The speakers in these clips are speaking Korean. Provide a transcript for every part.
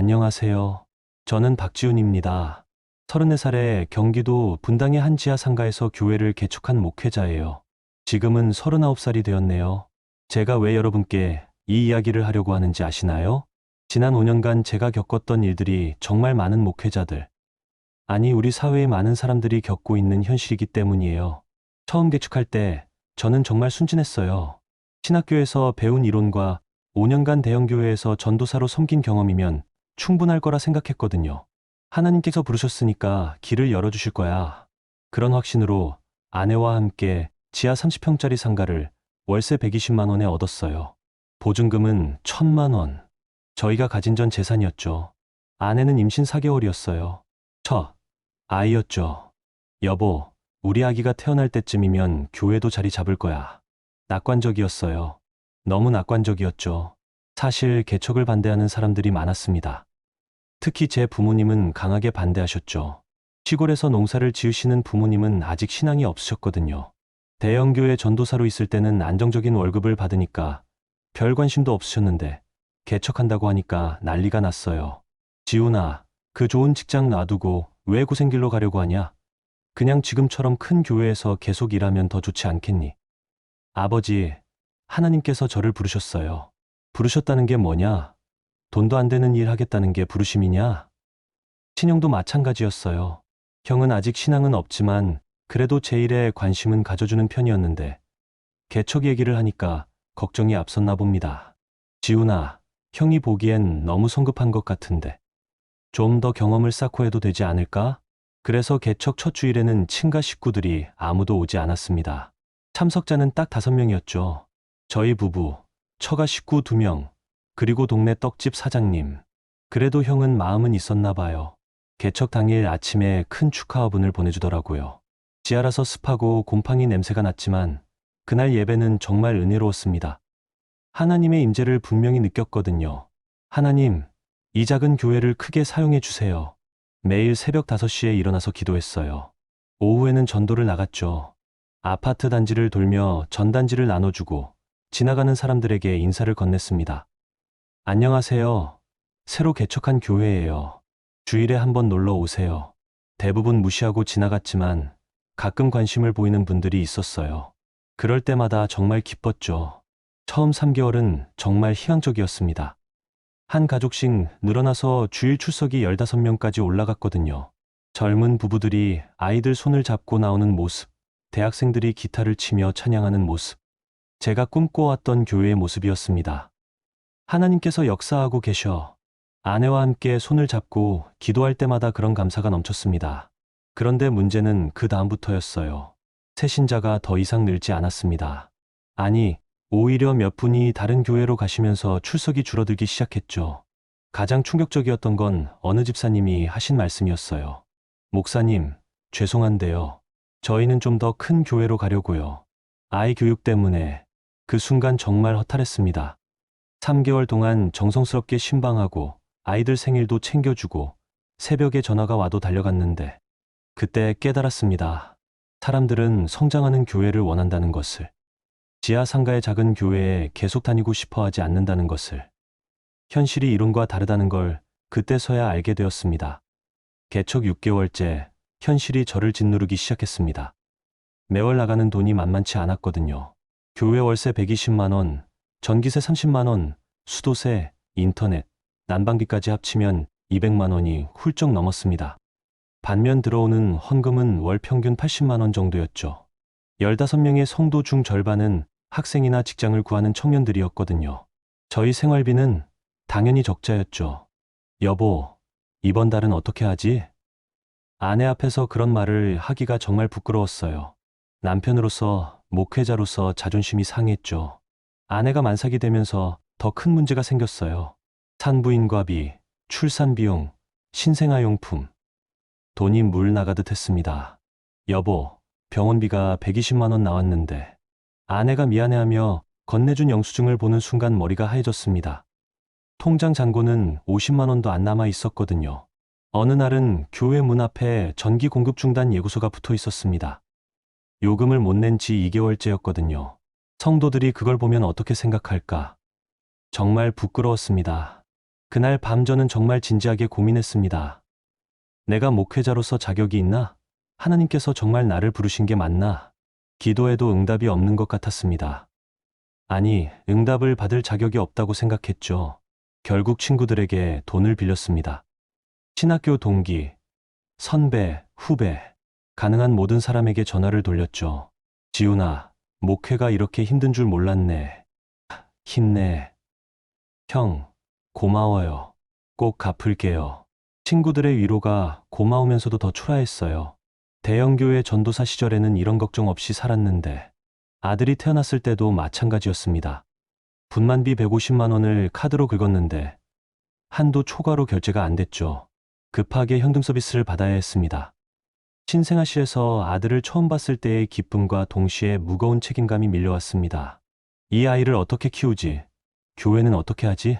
안녕하세요. 저는 박지훈입니다. 34살에 경기도 분당의 한 지하 상가에서 교회를 개축한 목회자예요. 지금은 39살이 되었네요. 제가 왜 여러분께 이 이야기를 하려고 하는지 아시나요? 지난 5년간 제가 겪었던 일들이 정말 많은 목회자들, 아니 우리 사회의 많은 사람들이 겪고 있는 현실이기 때문이에요. 처음 개축할 때 저는 정말 순진했어요. 신학교에서 배운 이론과 5년간 대형교회에서 전도사로 섬긴 경험이면 충분할 거라 생각했거든요. 하나님께서 부르셨으니까 길을 열어주실 거야. 그런 확신으로 아내와 함께 지하 30평짜리 상가를 월세 120만 원에 얻었어요. 보증금은 1000만 원. 저희가 가진 전 재산이었죠. 아내는 임신 4개월이었어요. 첫 아이였죠. 여보, 우리 아기가 태어날 때쯤이면 교회도 자리 잡을 거야. 낙관적이었어요. 너무 낙관적이었죠. 사실 개척을 반대하는 사람들이 많았습니다. 특히 제 부모님은 강하게 반대하셨죠. 시골에서 농사를 지으시는 부모님은 아직 신앙이 없으셨거든요. 대형교회 전도사로 있을 때는 안정적인 월급을 받으니까 별 관심도 없으셨는데 개척한다고 하니까 난리가 났어요. 지훈아, 그 좋은 직장 놔두고 왜 고생길로 가려고 하냐? 그냥 지금처럼 큰 교회에서 계속 일하면 더 좋지 않겠니? 아버지, 하나님께서 저를 부르셨어요. 부르셨다는 게 뭐냐? 돈도 안 되는 일 하겠다는 게 부르심이냐? 신영도 마찬가지였어요. 형은 아직 신앙은 없지만 그래도 제 일에 관심은 가져주는 편이었는데 개척 얘기를 하니까 걱정이 앞섰나 봅니다. 지훈아, 형이 보기엔 너무 성급한 것 같은데 좀 더 경험을 쌓고 해도 되지 않을까? 그래서 개척 첫 주일에는 친가 식구들이 아무도 오지 않았습니다. 참석자는 딱 다섯 명이었죠. 저희 부부, 처가 식구 두 명, 그리고 동네 떡집 사장님. 그래도 형은 마음은 있었나 봐요. 개척 당일 아침에 큰 축하 화분을 보내주더라고요. 지하라서 습하고 곰팡이 냄새가 났지만 그날 예배는 정말 은혜로웠습니다. 하나님의 임재를 분명히 느꼈거든요. 하나님, 이 작은 교회를 크게 사용해 주세요. 매일 새벽 5시에 일어나서 기도했어요. 오후에는 전도를 나갔죠. 아파트 단지를 돌며 전단지를 나눠주고 지나가는 사람들에게 인사를 건넸습니다. 안녕하세요. 새로 개척한 교회예요. 주일에 한번 놀러 오세요. 대부분 무시하고 지나갔지만 가끔 관심을 보이는 분들이 있었어요. 그럴 때마다 정말 기뻤죠. 처음 3개월은 정말 희망적이었습니다. 한 가족씩 늘어나서 주일 출석이 15명까지 올라갔거든요. 젊은 부부들이 아이들 손을 잡고 나오는 모습, 대학생들이 기타를 치며 찬양하는 모습. 제가 꿈꿔왔던 교회의 모습이었습니다. 하나님께서 역사하고 계셔. 아내와 함께 손을 잡고 기도할 때마다 그런 감사가 넘쳤습니다. 그런데 문제는 그 다음부터였어요. 새신자가 더 이상 늘지 않았습니다. 아니, 오히려 몇 분이 다른 교회로 가시면서 출석이 줄어들기 시작했죠. 가장 충격적이었던 건 어느 집사님이 하신 말씀이었어요. 목사님, 죄송한데요. 저희는 좀 더 큰 교회로 가려고요. 아이 교육 때문에 그 순간 정말 허탈했습니다. 3개월 동안 정성스럽게 신방하고 아이들 생일도 챙겨주고 새벽에 전화가 와도 달려갔는데 그때 깨달았습니다. 사람들은 성장하는 교회를 원한다는 것을. 지하 상가의 작은 교회에 계속 다니고 싶어 하지 않는다는 것을. 현실이 이론과 다르다는 걸 그때서야 알게 되었습니다. 개척 6개월째 현실이 저를 짓누르기 시작했습니다. 매월 나가는 돈이 만만치 않았거든요. 교회 월세 120만 원, 전기세 30만 원, 수도세, 인터넷, 난방비까지 합치면 200만 원이 훌쩍 넘었습니다. 반면 들어오는 헌금은 월 평균 80만 원 정도였죠. 15명의 성도 중 절반은 학생이나 직장을 구하는 청년들이었거든요. 저희 생활비는 당연히 적자였죠. 여보, 이번 달은 어떻게 하지? 아내 앞에서 그런 말을 하기가 정말 부끄러웠어요. 남편으로서, 목회자로서 자존심이 상했죠. 아내가 만삭이 되면서 더 큰 문제가 생겼어요. 산부인과비, 출산비용, 신생아용품. 돈이 물 나가듯 했습니다. 여보, 병원비가 120만 원 나왔는데 아내가 미안해하며 건네준 영수증을 보는 순간 머리가 하얘졌습니다. 통장 잔고는 50만 원도 안 남아 있었거든요. 어느 날은 교회 문 앞에 전기 공급 중단 예고서가 붙어 있었습니다. 요금을 못 낸 지 2개월째였거든요. 성도들이 그걸 보면 어떻게 생각할까? 정말 부끄러웠습니다. 그날 밤 저는 정말 진지하게 고민했습니다. 내가 목회자로서 자격이 있나? 하나님께서 정말 나를 부르신 게 맞나? 기도해도 응답이 없는 것 같았습니다. 아니, 응답을 받을 자격이 없다고 생각했죠. 결국 친구들에게 돈을 빌렸습니다. 신학교 동기, 선배, 후배, 가능한 모든 사람에게 전화를 돌렸죠. 지훈아, 목회가 이렇게 힘든 줄 몰랐네. 힘내. 형, 고마워요. 꼭 갚을게요. 친구들의 위로가 고마우면서도 더 초라했어요. 대형교회 전도사 시절에는 이런 걱정 없이 살았는데 아들이 태어났을 때도 마찬가지였습니다. 분만비 150만 원을 카드로 긁었는데 한도 초과로 결제가 안 됐죠. 급하게 현금 서비스를 받아야 했습니다. 신생아시에서 아들을 처음 봤을 때의 기쁨과 동시에 무거운 책임감이 밀려왔습니다. 이 아이를 어떻게 키우지? 교회는 어떻게 하지?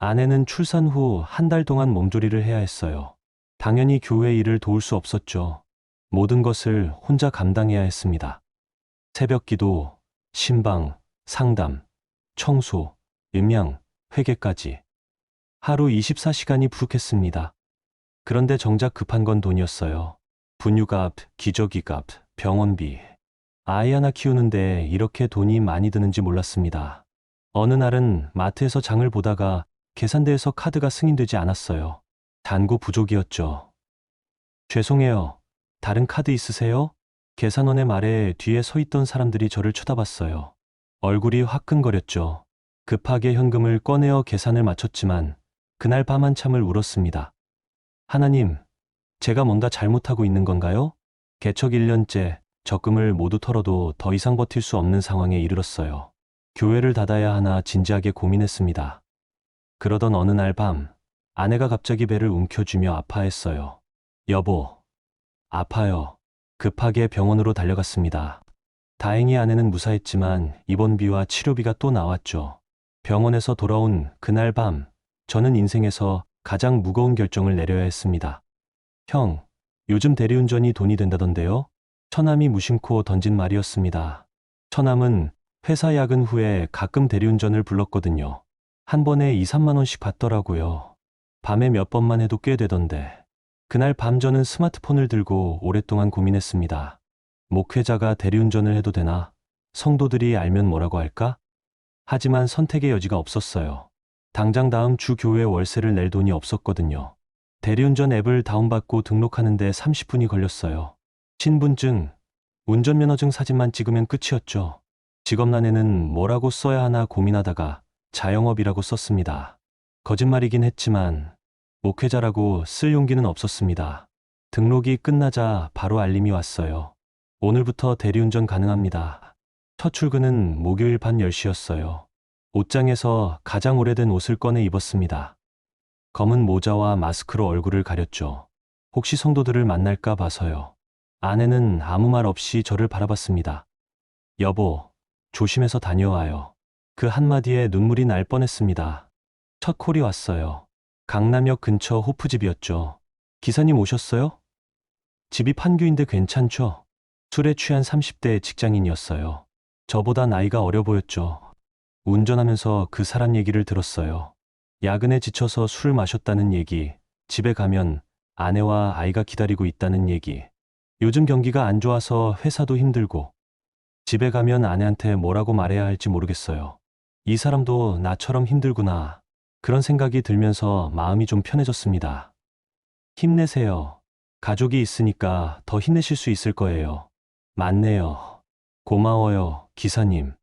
아내는 출산 후 한 달 동안 몸조리를 해야 했어요. 당연히 교회 일을 도울 수 없었죠. 모든 것을 혼자 감당해야 했습니다. 새벽 기도, 신방, 상담, 청소, 음양, 회계까지. 하루 24시간이 부족했습니다. 그런데 정작 급한 건 돈이었어요. 분유값, 기저귀값, 병원비. 아이 하나 키우는데 이렇게 돈이 많이 드는지 몰랐습니다. 어느 날은 마트에서 장을 보다가 계산대에서 카드가 승인되지 않았어요. 단고 부족이었죠. 죄송해요. 다른 카드 있으세요? 계산원의 말에 뒤에 서 있던 사람들이 저를 쳐다봤어요. 얼굴이 화끈거렸죠. 급하게 현금을 꺼내어 계산을 마쳤지만 그날 밤 한참을 울었습니다. 하나님, 제가 뭔가 잘못하고 있는 건가요? 개척 1년째 적금을 모두 털어도 더 이상 버틸 수 없는 상황에 이르렀어요. 교회를 닫아야 하나 진지하게 고민했습니다. 그러던 어느 날 밤, 아내가 갑자기 배를 움켜쥐며 아파했어요. 여보, 아파요. 급하게 병원으로 달려갔습니다. 다행히 아내는 무사했지만 입원비와 치료비가 또 나왔죠. 병원에서 돌아온 그날 밤, 저는 인생에서 가장 무거운 결정을 내려야 했습니다. 형, 요즘 대리운전이 돈이 된다던데요? 처남이 무심코 던진 말이었습니다. 처남은 회사 야근 후에 가끔 대리운전을 불렀거든요. 한 번에 2, 3만 원씩 받더라고요. 밤에 몇 번만 해도 꽤 되던데. 그날 밤 저는 스마트폰을 들고 오랫동안 고민했습니다. 목회자가 대리운전을 해도 되나? 성도들이 알면 뭐라고 할까? 하지만 선택의 여지가 없었어요. 당장 다음 주 교회 월세를 낼 돈이 없었거든요. 대리운전 앱을 다운받고 등록하는데 30분이 걸렸어요. 신분증, 운전면허증 사진만 찍으면 끝이었죠. 직업란에는 뭐라고 써야 하나 고민하다가 자영업이라고 썼습니다. 거짓말이긴 했지만 목회자라고 쓸 용기는 없었습니다. 등록이 끝나자 바로 알림이 왔어요. 오늘부터 대리운전 가능합니다. 첫 출근은 목요일 밤 10시였어요. 옷장에서 가장 오래된 옷을 꺼내 입었습니다. 검은 모자와 마스크로 얼굴을 가렸죠. 혹시 성도들을 만날까 봐서요. 아내는 아무 말 없이 저를 바라봤습니다. 여보, 조심해서 다녀와요. 그 한마디에 눈물이 날 뻔했습니다. 첫 콜이 왔어요. 강남역 근처 호프집이었죠. 기사님 오셨어요? 집이 판교인데 괜찮죠? 술에 취한 30대 직장인이었어요. 저보다 나이가 어려 보였죠. 운전하면서 그 사람 얘기를 들었어요. 야근에 지쳐서 술을 마셨다는 얘기, 집에 가면 아내와 아이가 기다리고 있다는 얘기. 요즘 경기가 안 좋아서 회사도 힘들고, 집에 가면 아내한테 뭐라고 말해야 할지 모르겠어요. 이 사람도 나처럼 힘들구나. 그런 생각이 들면서 마음이 좀 편해졌습니다. 힘내세요. 가족이 있으니까 더 힘내실 수 있을 거예요. 맞네요. 고마워요, 기사님.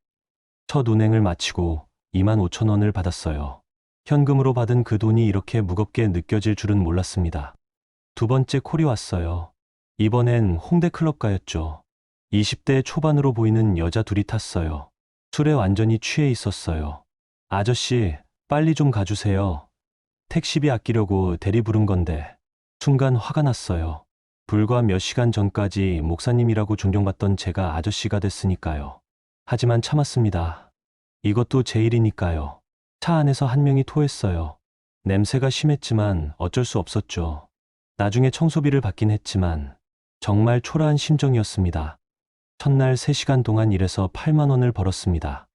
첫 운행을 마치고 2만 5천 원을 받았어요. 현금으로 받은 그 돈이 이렇게 무겁게 느껴질 줄은 몰랐습니다. 두 번째 콜이 왔어요. 이번엔 홍대 클럽가였죠. 20대 초반으로 보이는 여자 둘이 탔어요. 술에 완전히 취해 있었어요. 아저씨, 빨리 좀 가주세요. 택시비 아끼려고 대리 부른 건데. 순간 화가 났어요. 불과 몇 시간 전까지 목사님이라고 존경받던 제가 아저씨가 됐으니까요. 하지만 참았습니다. 이것도 제 일이니까요. 차 안에서 한 명이 토했어요. 냄새가 심했지만 어쩔 수 없었죠. 나중에 청소비를 받긴 했지만 정말 초라한 심정이었습니다. 첫날 3시간 동안 일해서 8만 원을 벌었습니다.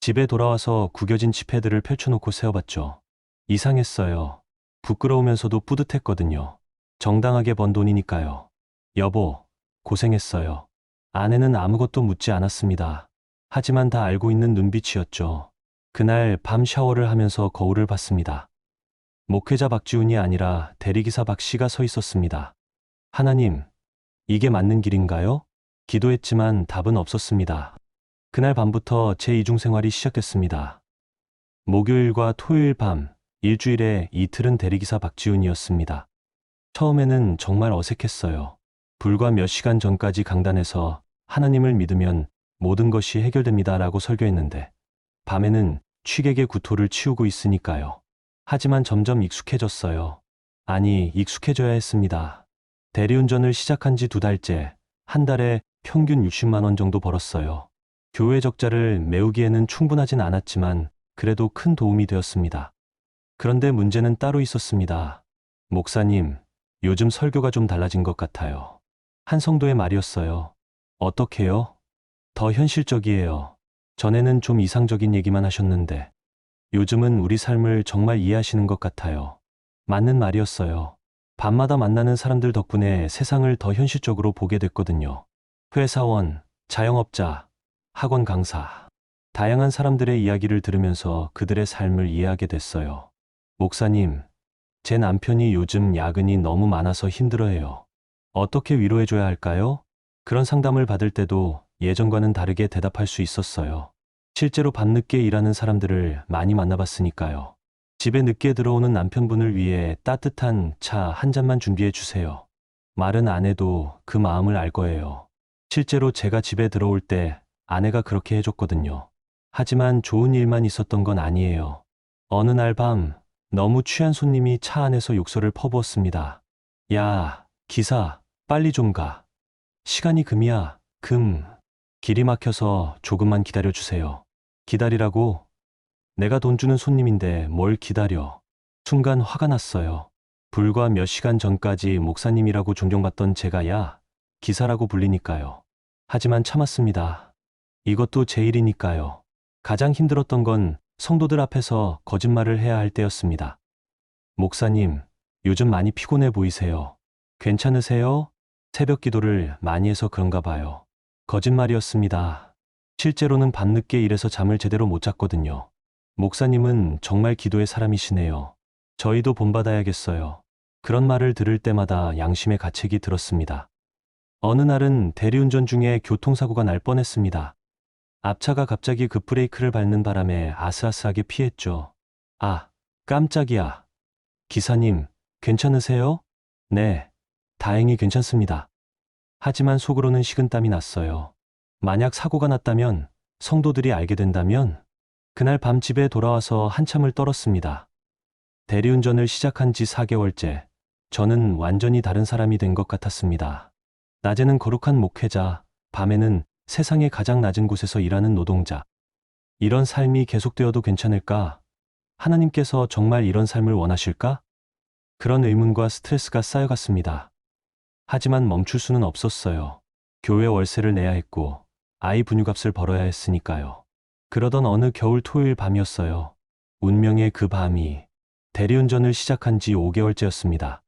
집에 돌아와서 구겨진 지폐들을 펼쳐놓고 세어봤죠. 이상했어요. 부끄러우면서도 뿌듯했거든요. 정당하게 번 돈이니까요. 여보, 고생했어요. 아내는 아무것도 묻지 않았습니다. 하지만 다 알고 있는 눈빛이었죠. 그날 밤 샤워를 하면서 거울을 봤습니다. 목회자 박지훈이 아니라 대리기사 박 씨가 서 있었습니다. 하나님, 이게 맞는 길인가요? 기도했지만 답은 없었습니다. 그날 밤부터 제 이중생활이 시작됐습니다. 목요일과 토요일 밤, 일주일에 이틀은 대리기사 박지훈이었습니다. 처음에는 정말 어색했어요. 불과 몇 시간 전까지 강단에서 하나님을 믿으면 모든 것이 해결됩니다라고 설교했는데, 밤에는 취객의 구토를 치우고 있으니까요. 하지만 점점 익숙해졌어요. 아니, 익숙해져야 했습니다. 대리운전을 시작한 지 두 달째, 한 달에 평균 60만 원 정도 벌었어요. 교회 적자를 메우기에는 충분하진 않았지만 그래도 큰 도움이 되었습니다. 그런데 문제는 따로 있었습니다. 목사님, 요즘 설교가 좀 달라진 것 같아요. 한 성도의 말이었어요. 어떻게요? 더 현실적이에요. 전에는 좀 이상적인 얘기만 하셨는데, 요즘은 우리 삶을 정말 이해하시는 것 같아요. 맞는 말이었어요. 밤마다 만나는 사람들 덕분에 세상을 더 현실적으로 보게 됐거든요. 회사원, 자영업자, 학원 강사. 다양한 사람들의 이야기를 들으면서 그들의 삶을 이해하게 됐어요. 목사님, 제 남편이 요즘 야근이 너무 많아서 힘들어해요. 어떻게 위로해줘야 할까요? 그런 상담을 받을 때도 예전과는 다르게 대답할 수 있었어요. 실제로 밤늦게 일하는 사람들을 많이 만나봤으니까요. 집에 늦게 들어오는 남편분을 위해 따뜻한 차 한 잔만 준비해 주세요. 말은 안 해도 그 마음을 알 거예요. 실제로 제가 집에 들어올 때 아내가 그렇게 해줬거든요. 하지만 좋은 일만 있었던 건 아니에요. 어느 날 밤 너무 취한 손님이 차 안에서 욕설을 퍼부었습니다. 야, 기사, 빨리 좀 가. 시간이 금이야, 금. 길이 막혀서 조금만 기다려 주세요. 기다리라고? 내가 돈 주는 손님인데 뭘 기다려. 순간 화가 났어요. 불과 몇 시간 전까지 목사님이라고 존경받던 제가 야, 기사라고 불리니까요. 하지만 참았습니다. 이것도 제 일이니까요. 가장 힘들었던 건 성도들 앞에서 거짓말을 해야 할 때였습니다. 목사님, 요즘 많이 피곤해 보이세요. 괜찮으세요? 새벽 기도를 많이 해서 그런가 봐요. 거짓말이었습니다. 실제로는 밤늦게 일해서 잠을 제대로 못 잤거든요. 목사님은 정말 기도의 사람이시네요. 저희도 본받아야겠어요. 그런 말을 들을 때마다 양심의 가책이 들었습니다. 어느 날은 대리운전 중에 교통사고가 날 뻔했습니다. 앞차가 갑자기 급브레이크를 밟는 바람에 아슬아슬하게 피했죠. 아, 깜짝이야. 기사님, 괜찮으세요? 네, 다행히 괜찮습니다. 하지만 속으로는 식은땀이 났어요. 만약 사고가 났다면, 성도들이 알게 된다면, 그날 밤 집에 돌아와서 한참을 떨었습니다. 대리운전을 시작한 지 4개월째, 저는 완전히 다른 사람이 된 것 같았습니다. 낮에는 거룩한 목회자, 밤에는 세상의 가장 낮은 곳에서 일하는 노동자. 이런 삶이 계속되어도 괜찮을까? 하나님께서 정말 이런 삶을 원하실까? 그런 의문과 스트레스가 쌓여갔습니다. 하지만 멈출 수는 없었어요. 교회 월세를 내야 했고, 아이 분유값을 벌어야 했으니까요. 그러던 어느 겨울 토요일 밤이었어요. 운명의 그 밤이 대리운전을 시작한 지 5개월째였습니다.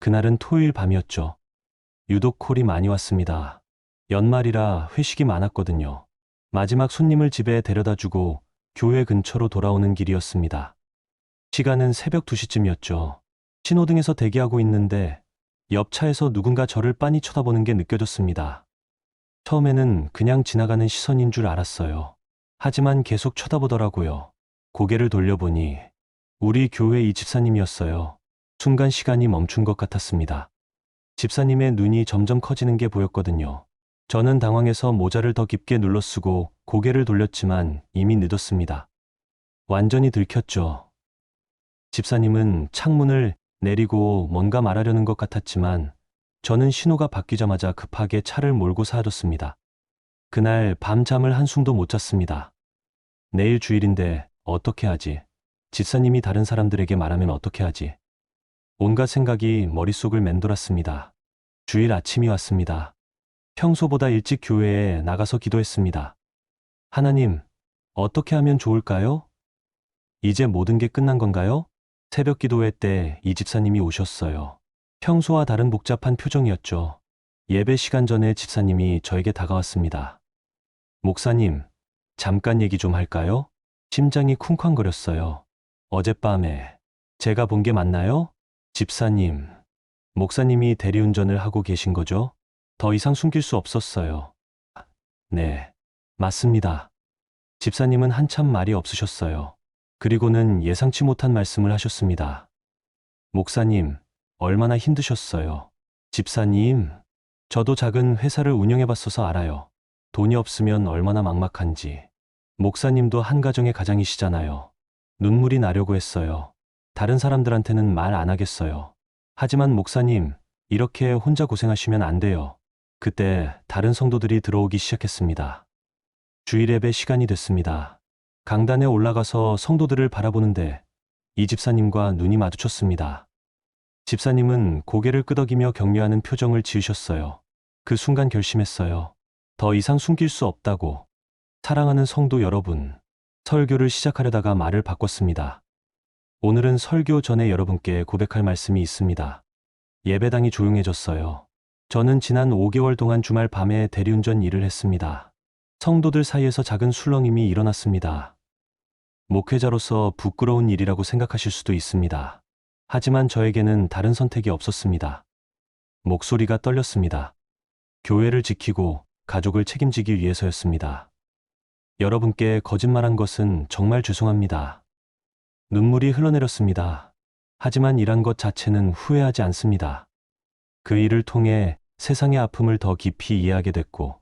그날은 토요일 밤이었죠. 유독 콜이 많이 왔습니다. 연말이라 회식이 많았거든요. 마지막 손님을 집에 데려다 주고 교회 근처로 돌아오는 길이었습니다. 시간은 새벽 2시쯤이었죠. 신호등에서 대기하고 있는데 옆 차에서 누군가 저를 빤히 쳐다보는 게 느껴졌습니다. 처음에는 그냥 지나가는 시선인 줄 알았어요. 하지만 계속 쳐다보더라고요. 고개를 돌려보니 우리 교회 이 집사님이었어요. 순간 시간이 멈춘 것 같았습니다. 집사님의 눈이 점점 커지는 게 보였거든요. 저는 당황해서 모자를 더 깊게 눌러 쓰고 고개를 돌렸지만 이미 늦었습니다. 완전히 들켰죠. 집사님은 창문을 내리고 뭔가 말하려는 것 같았지만 저는 신호가 바뀌자마자 급하게 차를 몰고 사라졌습니다. 그날 밤잠을 한숨도 못 잤습니다. 내일 주일인데 어떻게 하지? 집사님이 다른 사람들에게 말하면 어떻게 하지? 온갖 생각이 머릿속을 맴돌았습니다. 주일 아침이 왔습니다. 평소보다 일찍 교회에 나가서 기도했습니다. 하나님, 어떻게 하면 좋을까요? 이제 모든 게 끝난 건가요? 새벽 기도회 때 이 집사님이 오셨어요. 평소와 다른 복잡한 표정이었죠. 예배 시간 전에 집사님이 저에게 다가왔습니다. 목사님, 잠깐 얘기 좀 할까요? 심장이 쿵쾅거렸어요. 어젯밤에 제가 본 게 맞나요? 집사님, 목사님이 대리운전을 하고 계신 거죠? 더 이상 숨길 수 없었어요. 네, 맞습니다. 집사님은 한참 말이 없으셨어요. 그리고는 예상치 못한 말씀을 하셨습니다. 목사님, 얼마나 힘드셨어요. 집사님, 저도 작은 회사를 운영해 봤어서 알아요. 돈이 없으면 얼마나 막막한지. 목사님도 한 가정의 가장이시잖아요. 눈물이 나려고 했어요. 다른 사람들한테는 말 안 하겠어요. 하지만 목사님, 이렇게 혼자 고생하시면 안 돼요. 그때 다른 성도들이 들어오기 시작했습니다. 주일 예배 시간이 됐습니다. 강단에 올라가서 성도들을 바라보는데 이 집사님과 눈이 마주쳤습니다. 집사님은 고개를 끄덕이며 격려하는 표정을 지으셨어요. 그 순간 결심했어요. 더 이상 숨길 수 없다고. 사랑하는 성도 여러분, 설교를 시작하려다가 말을 바꿨습니다. 오늘은 설교 전에 여러분께 고백할 말씀이 있습니다. 예배당이 조용해졌어요. 저는 지난 5개월 동안 주말 밤에 대리운전 일을 했습니다. 성도들 사이에서 작은 술렁임이 일어났습니다. 목회자로서 부끄러운 일이라고 생각하실 수도 있습니다. 하지만 저에게는 다른 선택이 없었습니다. 목소리가 떨렸습니다. 교회를 지키고 가족을 책임지기 위해서였습니다. 여러분께 거짓말한 것은 정말 죄송합니다. 눈물이 흘러내렸습니다. 하지만 일한 것 자체는 후회하지 않습니다. 그 일을 통해 세상의 아픔을 더 깊이 이해하게 됐고,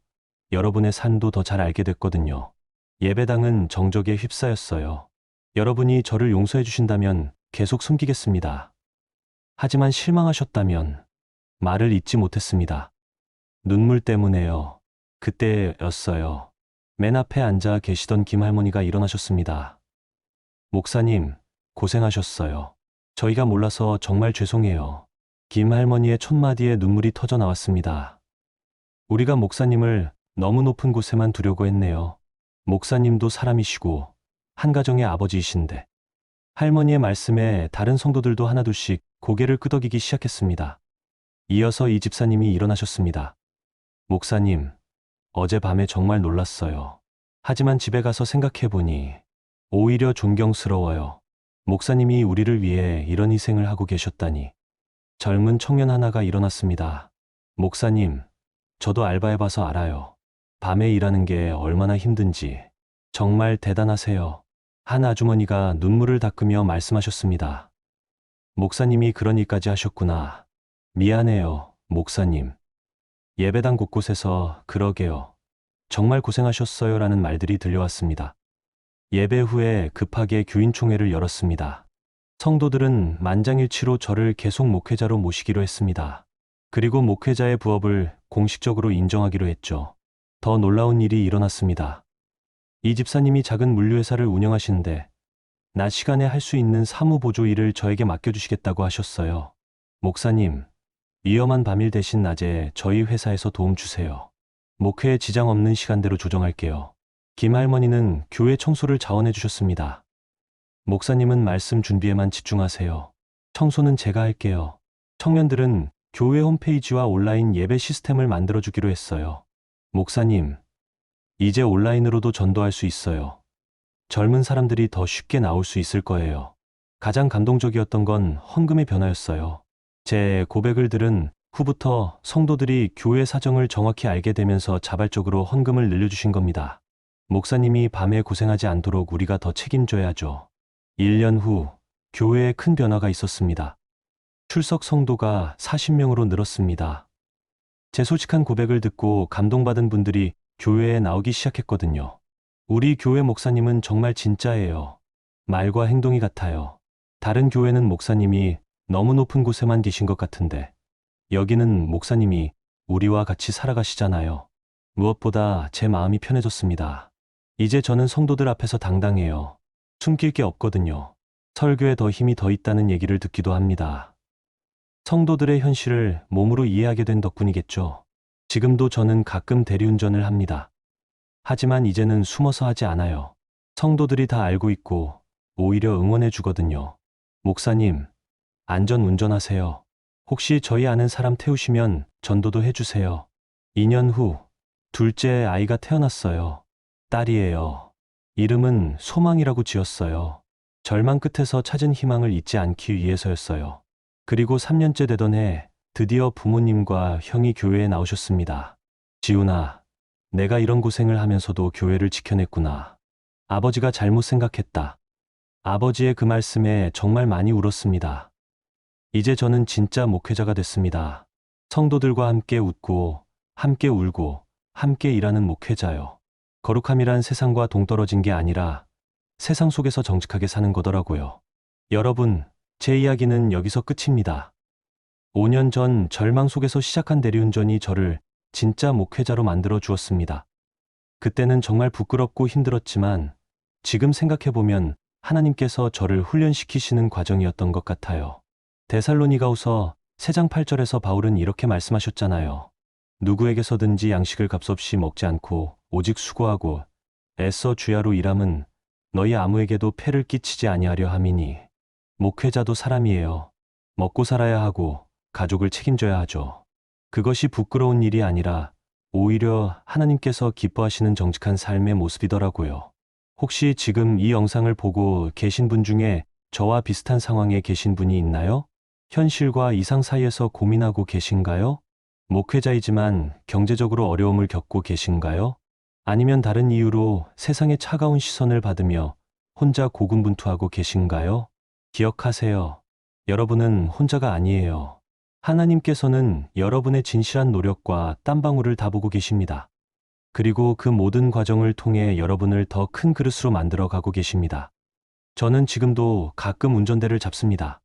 여러분의 삶도 더 잘 알게 됐거든요. 예배당은 정적에 휩싸였어요. 여러분이 저를 용서해 주신다면 계속 숨기겠습니다. 하지만 실망하셨다면 말을 잊지 못했습니다. 눈물 때문에요. 그때였어요. 맨 앞에 앉아 계시던 김할머니가 일어나셨습니다. 목사님, 고생하셨어요. 저희가 몰라서 정말 죄송해요. 김할머니의 촌마디에 눈물이 터져 나왔습니다. 우리가 목사님을 너무 높은 곳에만 두려고 했네요. 목사님도 사람이시고 한 가정의 아버지이신데 할머니의 말씀에 다른 성도들도 하나둘씩 고개를 끄덕이기 시작했습니다. 이어서 이 집사님이 일어나셨습니다. 목사님, 어젯밤에 정말 놀랐어요. 하지만 집에 가서 생각해보니 오히려 존경스러워요. 목사님이 우리를 위해 이런 희생을 하고 계셨다니. 젊은 청년 하나가 일어났습니다. 목사님, 저도 알바해봐서 알아요. 밤에 일하는 게 얼마나 힘든지. 정말 대단하세요. 한 아주머니가 눈물을 닦으며 말씀하셨습니다. 목사님이 그런 일까지 하셨구나. 미안해요, 목사님. 예배당 곳곳에서 그러게요. 정말 고생하셨어요 라는 말들이 들려왔습니다. 예배 후에 급하게 교인총회를 열었습니다. 성도들은 만장일치로 저를 계속 목회자로 모시기로 했습니다. 그리고 목회자의 부업을 공식적으로 인정하기로 했죠. 더 놀라운 일이 일어났습니다. 이 집사님이 작은 물류회사를 운영하시는데 낮 시간에 할 수 있는 사무 보조 일을 저에게 맡겨주시겠다고 하셨어요. 목사님, 위험한 밤일 대신 낮에 저희 회사에서 도움 주세요. 목회에 지장 없는 시간대로 조정할게요. 김 할머니는 교회 청소를 자원해 주셨습니다. 목사님은 말씀 준비에만 집중하세요. 청소는 제가 할게요. 청년들은 교회 홈페이지와 온라인 예배 시스템을 만들어 주기로 했어요. 목사님, 이제 온라인으로도 전도할 수 있어요. 젊은 사람들이 더 쉽게 나올 수 있을 거예요. 가장 감동적이었던 건 헌금의 변화였어요. 제 고백을 들은 후부터 성도들이 교회 사정을 정확히 알게 되면서 자발적으로 헌금을 늘려주신 겁니다. 목사님이 밤에 고생하지 않도록 우리가 더 책임져야죠. 1년 후 교회에 큰 변화가 있었습니다. 출석 성도가 40명으로 늘었습니다. 제 솔직한 고백을 듣고 감동받은 분들이 교회에 나오기 시작했거든요. 우리 교회 목사님은 정말 진짜예요. 말과 행동이 같아요. 다른 교회는 목사님이 너무 높은 곳에만 계신 것 같은데 여기는 목사님이 우리와 같이 살아가시잖아요. 무엇보다 제 마음이 편해졌습니다. 이제 저는 성도들 앞에서 당당해요. 숨길 게 없거든요. 설교에 더 힘이 더 있다는 얘기를 듣기도 합니다. 성도들의 현실을 몸으로 이해하게 된 덕분이겠죠. 지금도 저는 가끔 대리운전을 합니다. 하지만 이제는 숨어서 하지 않아요. 성도들이 다 알고 있고 오히려 응원해 주거든요. 목사님, 안전 운전하세요. 혹시 저희 아는 사람 태우시면 전도도 해주세요. 2년 후, 둘째 아이가 태어났어요. 딸이에요. 이름은 소망이라고 지었어요. 절망 끝에서 찾은 희망을 잊지 않기 위해서였어요. 그리고 3년째 되던 해, 드디어 부모님과 형이 교회에 나오셨습니다. 지훈아, 내가 이런 고생을 하면서도 교회를 지켜냈구나. 아버지가 잘못 생각했다. 아버지의 그 말씀에 정말 많이 울었습니다. 이제 저는 진짜 목회자가 됐습니다. 성도들과 함께 웃고, 함께 울고, 함께 일하는 목회자요. 거룩함이란 세상과 동떨어진 게 아니라 세상 속에서 정직하게 사는 거더라고요. 여러분, 제 이야기는 여기서 끝입니다. 5년 전 절망 속에서 시작한 대리운전이 저를 진짜 목회자로 만들어 주었습니다. 그때는 정말 부끄럽고 힘들었지만 지금 생각해보면 하나님께서 저를 훈련시키시는 과정이었던 것 같아요. 데살로니가우서 3장 8절에서 바울은 이렇게 말씀하셨잖아요. 누구에게서든지 양식을 값없이 먹지 않고 오직 수고하고 애써 주야로 일함은 너희 아무에게도 폐를 끼치지 아니하려 함이니 목회자도 사람이에요. 먹고 살아야 하고 가족을 책임져야 하죠. 그것이 부끄러운 일이 아니라 오히려 하나님께서 기뻐하시는 정직한 삶의 모습이더라고요. 혹시 지금 이 영상을 보고 계신 분 중에 저와 비슷한 상황에 계신 분이 있나요? 현실과 이상 사이에서 고민하고 계신가요? 목회자이지만 경제적으로 어려움을 겪고 계신가요? 아니면 다른 이유로 세상의 차가운 시선을 받으며 혼자 고군분투하고 계신가요? 기억하세요. 여러분은 혼자가 아니에요. 하나님께서는 여러분의 진실한 노력과 땀방울을 다 보고 계십니다. 그리고 그 모든 과정을 통해 여러분을 더 큰 그릇으로 만들어 가고 계십니다. 저는 지금도 가끔 운전대를 잡습니다.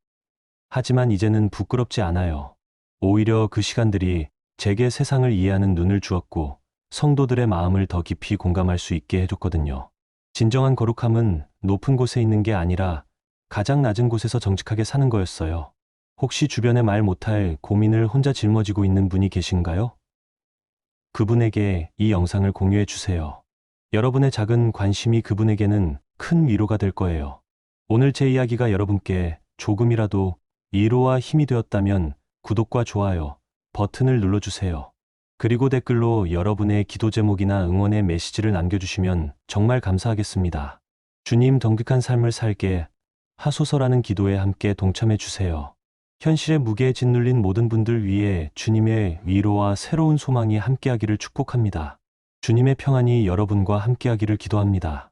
하지만 이제는 부끄럽지 않아요. 오히려 그 시간들이 제게 세상을 이해하는 눈을 주었고 성도들의 마음을 더 깊이 공감할 수 있게 해줬거든요. 진정한 거룩함은 높은 곳에 있는 게 아니라 가장 낮은 곳에서 정직하게 사는 거였어요. 혹시 주변에 말 못할 고민을 혼자 짊어지고 있는 분이 계신가요? 그분에게 이 영상을 공유해 주세요. 여러분의 작은 관심이 그분에게는 큰 위로가 될 거예요. 오늘 제 이야기가 여러분께 조금이라도 위로와 힘이 되었다면 구독과 좋아요 버튼을 눌러주세요. 그리고 댓글로 여러분의 기도 제목이나 응원의 메시지를 남겨주시면 정말 감사하겠습니다. 주님 덩득한 삶을 살게 하소서라는 기도에 함께 동참해 주세요. 현실의 무게에 짓눌린 모든 분들 위해 주님의 위로와 새로운 소망이 함께하기를 축복합니다. 주님의 평안이 여러분과 함께하기를 기도합니다.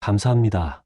감사합니다.